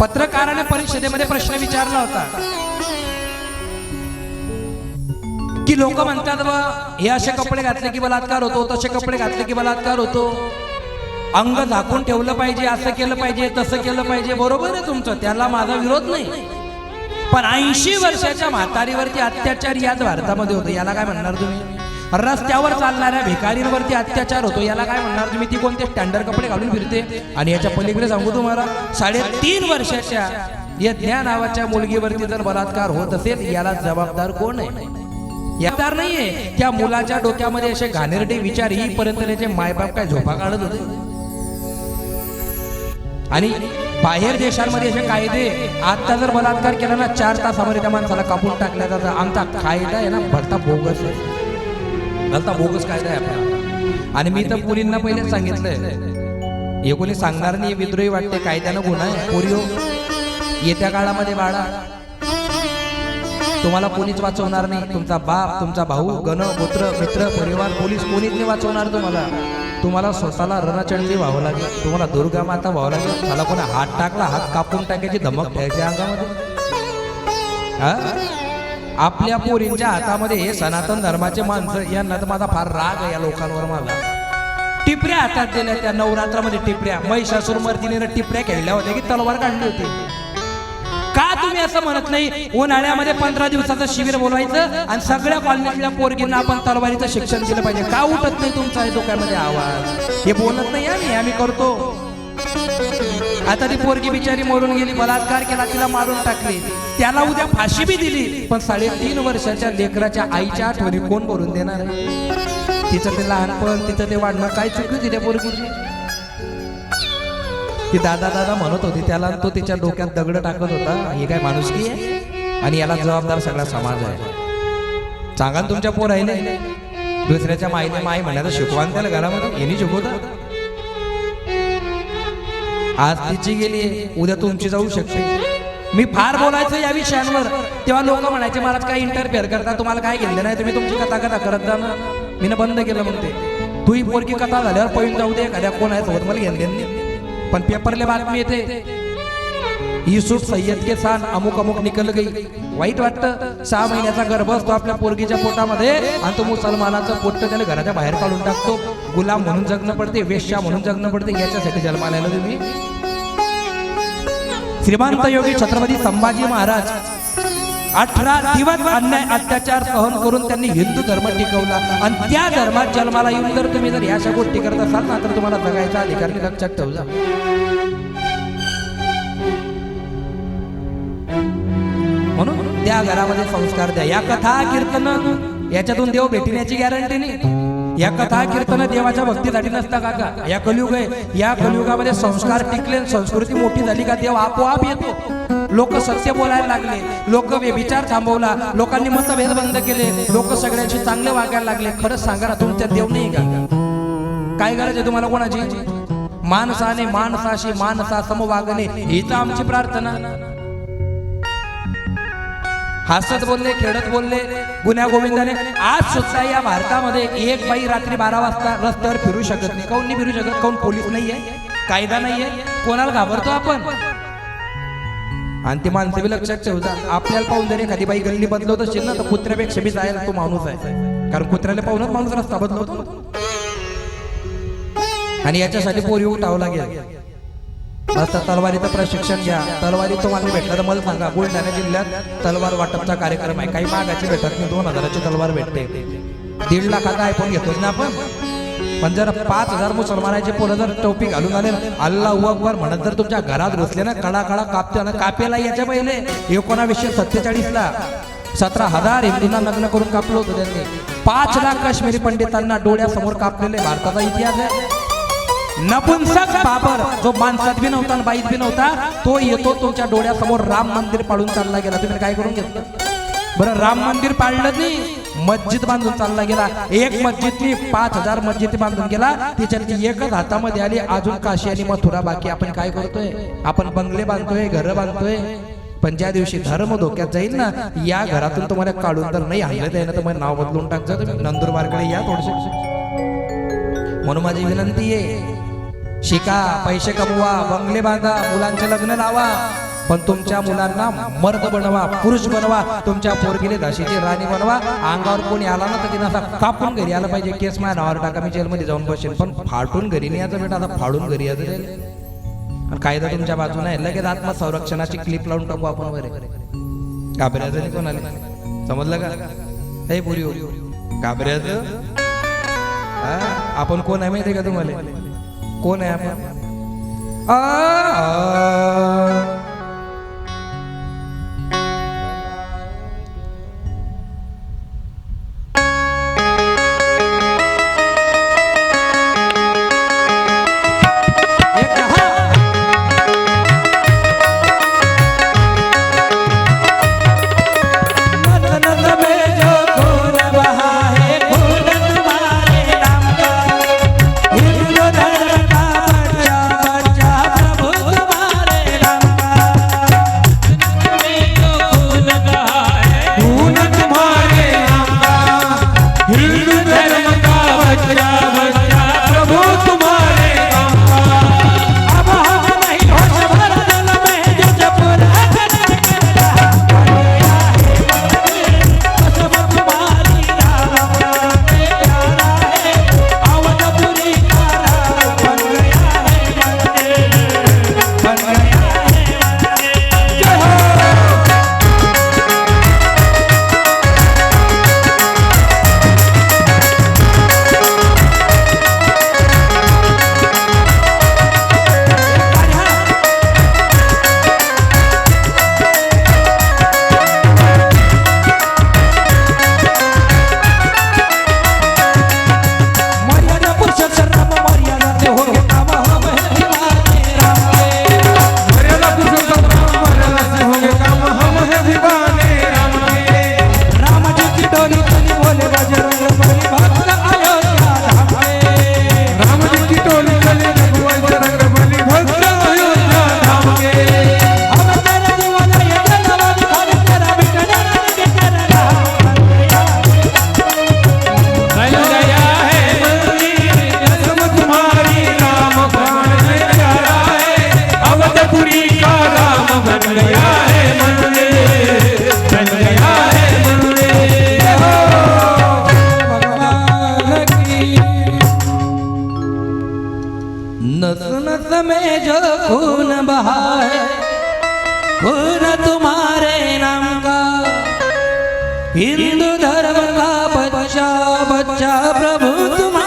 पत्रकाराने परिषदेमध्ये प्रश्न विचारला होता. की लोक म्हणतात बा हे असे कपडे घातले की बलात्कार होतो तसे कपडे घातले की बलात्कार होतो. अंग झाकून ठेवलं पाहिजे असं केलं पाहिजे तसं केलं पाहिजे बरोबर आहे तुमचं त्याला माझा विरोध नाही. पण ऐंशी वर्षाच्या म्हातारीवरती अत्याचार याच भारतामध्ये होतो याला काय म्हणणार तुम्ही? रस्त्यावर चालणाऱ्या भिकारींवरती अत्याचार होतो. याला काय म्हणणार? तुम्ही ती कोणते स्टँडर्ड कपडे घालून फिरते? आणि याच्या पलीकडे सांगू तुम्हाला साडेतीन वर्षाच्या यज्ञा नावाच्या मुलगीवरती जर बलात्कार होत असेल याला जबाबदार कोण आहे? यादार नाहीये. त्या मुलाच्या डोक्यामध्ये असे घाणेरडे विचार येईपर्यंत त्याचे मायबाप काय झोपा काढत होते? आणि बाहेर देशांमध्ये असे कायदे आता जर बलात्कार केला ना चार तासामध्ये त्या माणसाला कापून टाकल्या जातं आमचा कायदा आहे ना भरता बोगस आहे. भलता बोगस कायदा आहे आपला आणि मी तर पुरींना पहिले सांगितलंय. हे कोणी सांगणार नाही विद्रोही वाटते कायद्यानं गुन्हा आहे. पोरिओ येत्या काळामध्ये बाळा तुम्हाला कोणीच वाचवणार नाही. तुमचा बाप तुमचा भाऊ गण पुत्र मित्र परिवार पोलीस कोणीच नाही वाचवणार तुम्हाला. तुम्हाला स्वतःला रणचंडी व्हावं लागेल. तुम्हाला दुर्गा माता व्हावं लागेल. मला कोणा हात टाकला हात कापून टाकायची धमक ठेवायची अंगामध्ये? हा? आपल्या पोरींच्या हातामध्ये हे सनातन धर्माचे माणसं यांना तर माझा फार राग आहे या लोकांवर माझा. टिपऱ्या हातात दिल्या त्या नवरात्रामध्ये टिपऱ्या. महिषासूर मर्दिनीनं टिपऱ्या खेळल्या होत्या की तलवार काढली होती. का तुम्ही असं म्हणत नाही? उन्हाळ्यामध्ये पंधरा दिवसाचं शिबिर बोलवायचं आणि सगळ्या कॉलनीतल्या पोरगींना आपण तलवारीचं शिक्षण दिलं पाहिजे. का उठत नाही तुमचा डोक्यामध्ये आवाज? हे बोलत नाही आम्ही आम्ही करतो. आता ती पोरगी बिचारी मरून गेली बलात्कार केला तिला मारून टाकली. त्याला उद्या फाशी बी दिली. पण साडेतीन वर्षाच्या लेकराच्या आईच्या आठवणी कोण भरून देणार? तिचं ते लहानपण तिचं ते वाढणं काय चुकी होती त्या पोरगीची? ती दादा दादा म्हणत होती त्याला तो तिच्या डोक्यात दगड टाकत होता. हे काय माणुसकी आहे? आणि याला जबाबदार सगळा समाज आहे. सांगा तुमच्या पोर आहे दुसऱ्याच्या माईने माई म्हणायला शिकवान त्याला घरामध्ये यांनी शिकवतात आज तिची गेली उद्या तुमची जाऊ शकते. मी फार बोलायचं या विषयांवर. तेव्हा लोक म्हणायचे मला काय इंटरफेअर करता? तुम्हाला काय घेतलं नाही? तुम्ही तुमची कथा कथा करत जा ना. मी बंद केलं म्हणते. तू ही पोरकी कथा झाल्यावर पळून जाऊ दे एखाद्या कोण आहे सोबत मला घेणं नाही. पण पेपरले बातमी येते. युसुफ सय्यद के सान अमुक अमुक निकल गई. वाईट वाटतं सहा महिन्याचा गर्भ असतो आपल्या पोरगीच्या पोटामध्ये आणि तो मुसलमानाचं पोट त्याला घराच्या बाहेर काढून टाकतो. गुलाम म्हणून जगणं पडते वेश्या म्हणून जगणं पडते याच्यासाठी जन्माला तुम्ही. श्रीमंत योगी छत्रपती संभाजी महाराज अठरा दिवस अन्याय अत्याचार सहन करून त्यांनी हिंदू धर्म टिकवला. आणि त्या धर्मात जन्माला येऊन जर तुम्ही जर ह्या गोष्टी करत असाल ना तर तुम्हाला जगायचा अधिकार नाही, लक्षात ठेवजा म्हणून त्या घरामध्ये संस्कार द्या. या कथा कीर्तन याच्यातून देव भेटण्याची गॅरंटी नाही. या कथा कीर्तन देवाच्या भक्तीसाठी नसता काका या कलियुग आहे. या कलियुगामध्ये संस्कार टिकले संस्कृती मोठी झाली का? देव आपोआप येतो. लोक सत्य बोलायला लागले. लोक विचार थांबवला. लोकांनी मतभेद बंद केले. लोक सगळ्यांशी चांगले वागायला लागले. खरंच सांगा ना तुमच्यात देव नाही का? काय गरज आहे तुम्हाला कोणाची? माणसाने माणसाशी माणसा सम वागणे ही तर आमची प्रार्थना. हसत बोलले खेळत बोलले गुन्ह्या गोविंदाने. आज सुद्धा या भारतामध्ये एक बाई रात्री बारा वाजता रस्त्यावर फिरू शकत नाही. काऊन नाही फिरू शकत? काऊन पोलीस नाहीये? कायदा नाहीये? कोणाला घाबरतो आपण? आणि ते माणसं बी लक्षात ठेवता आपल्याला पाहून जर एखादी बाई गल्ली बदलवत असेल ना तर कुत्र्यापेक्षा बी जायला तो माणूस आहे. कारण कुत्र्याला पाहूनच माणूस रस्ता बदलवतो आणि याच्यासाठी पोरी उठावं लागेल. आता तलवारीचं प्रशिक्षण घ्या. तलवारी तुम्हाला भेटलं तर मला सांगा. बुलढाणा जिल्ह्यात तलवार वाटपचा कार्यक्रम आहे. काही मागाची भेटत नाही. दोन हजाराची तलवार भेटते. दीड लाखाचा आयफोन घेतोच ना आपण? पण जर पाच हजार मुसलमानाचे पोरं जर टोपी घालून आले अल्ला अकबर म्हणत जर तुमच्या घरात घुसले ना कडा कडा कापते ना कापेला याच्या पहिले. एकोणावीसशे सत्तेचाळीस ला सतरा हजार हिंदूंना लग्न करून कापलं होतं त्यांनी. पाच लाख काश्मीरी पंडितांना डोळ्यासमोर कापलेले भारताचा इतिहास आहे. नपुंसक बाबर जो माणसात बी नव्हता आणि बाईत बी नव्हता तो येतो तुमच्या डोळ्यासमोर राम मंदिर पाडून चालला गेला. तुम्ही काय करून घेतलं? बरं राम मंदिर पाडलं नाही मस्जिद बांधून चालला गेला. एक मस्जिदनी पाच हजार मस्जिद बांधून गेला. त्याच्यातली एकच हातामध्ये आली अजून काशी आणि मथुरा बाकी. आपण काय करतोय? आपण बंगले बांधतोय घर बांधतोय. पण ज्या दिवशी धर्म धोक्यात जाईल ना या घरातून तुम्हाला काढून तर नाही आणलं त्यानं तर मग नाव बदलून टाकजा तुम्ही. नंदुरबारकडे या थोडसे. म्हणून माझी विनंती आहे शिका पैसे कमवा बंगले बांधा मुलांचे लग्न लावा. पण तुमच्या मुलांना मर्द बनवा पुरुष बनवा. तुमच्या पोरगीले दशीची राणी बनवा. अंगावर कोणी आला ना तर तिने असा कापून घरी आला पाहिजे. केस माझ्या नावावर टाका मी जेलमध्ये जाऊन बसेल पण फाटून घरी नाही यायचं बेटा आता फाडून घरी यायचं आणि कायदा तुमच्या बाजून आहे. लगेच आत्मसंरक्षणाची क्लिप लावून टाकू आपण वगैरे. घाबऱ्याचं नाही कोणाला. समजलं का? हे पुरी घाबऱ्याचं हा, आपण कोण आहे माहिती का तुम्हाला? कोण आहे आपण में जो खून खून तुम्हारे नाम का? हिंदू धर्म का बच्चा बच्चा प्रभु तुम्हारे